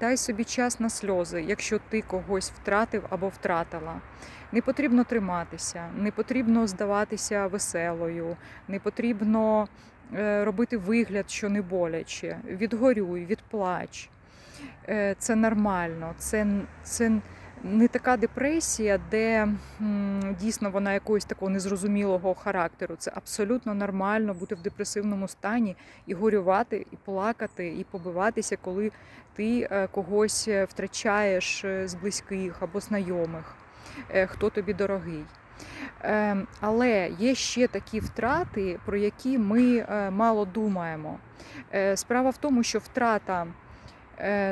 дай собі час на сльози, якщо ти когось втратив або втратила. Не потрібно триматися, не потрібно здаватися веселою, не потрібно е, робити вигляд, що не боляче. Відгорюй, відплач. Е, Це нормально, це, це не така депресія, де дійсно вона якогось такого незрозумілого характеру. Це абсолютно нормально бути в депресивному стані і горювати, і плакати, і побиватися, коли ти е, когось е, втрачаєш е, з близьких або знайомих, хто тобі дорогий. Е, Але є ще такі втрати, про які ми мало думаємо. Справа в тому, що втрата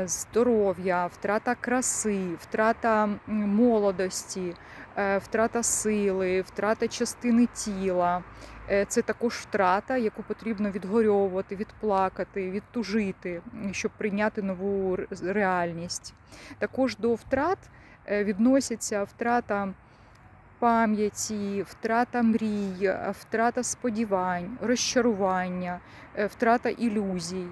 здоров'я, втрата краси, втрата молодості, е, втрата сили, втрата частини тіла. Е, Це також втрата, яку потрібно відгорьовувати, відплакати, відтужити, щоб прийняти нову реальність. Також до втрат е, відносяться втрата пам'яті, втрата мрій, е, втрата сподівань, розчарування, е, втрата ілюзій.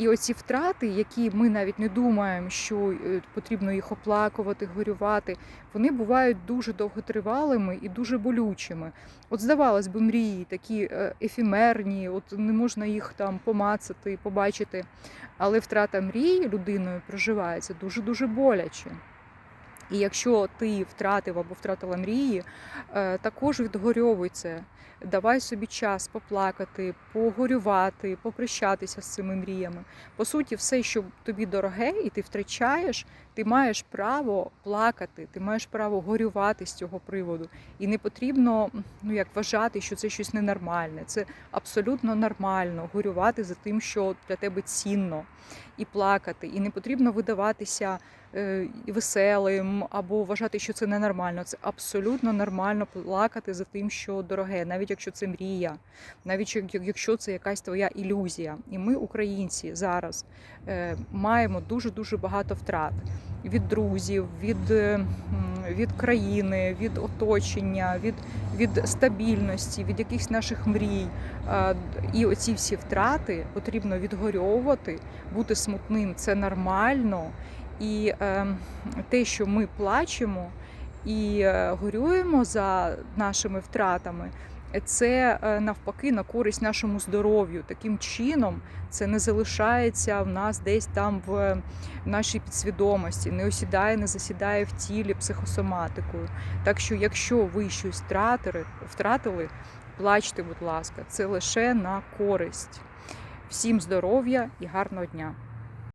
І оці втрати, які ми навіть не думаємо, що е, потрібно їх оплакувати, горювати, вони бувають дуже довготривалими і дуже болючими. От, здавалось би, мрії такі ефімерні, ефемерні, от не можна їх там помацати, побачити. Але втрата мрії людиною проживається дуже-дуже боляче. І якщо ти втратив або втратила мрії, е, також відгорьовуй це. Давай собі час поплакати, погорювати, попрощатися з цими мріями. По суті, все, що тобі дороге, і ти втрачаєш, ти маєш право плакати, ти маєш право горювати з цього приводу. І не потрібно ну як вважати, що це щось ненормальне. Це абсолютно нормально горювати за тим, що для тебе цінно, і плакати. І не потрібно видаватися веселим або вважати, що це ненормально. Це абсолютно нормально плакати за тим, що дороге, навіть якщо це мрія, навіть якщо це якась твоя ілюзія. І ми, українці, зараз е, маємо дуже дуже багато втрат від друзів, від, е, від країни, від оточення, від, від стабільності, від якихось наших мрій. Е, І оці всі втрати потрібно відгорьовувати, бути смутним це нормально. І е, те, що ми плачемо і е, горюємо за нашими втратами, це е, навпаки на користь нашому здоров'ю. Таким чином це не залишається в нас десь там в нашій підсвідомості, не осідає, не засідає в тілі психосоматикою. Так що, якщо ви щось втратили, втратили, плачте, будь ласка, це лише на користь. Всім здоров'я і гарного дня!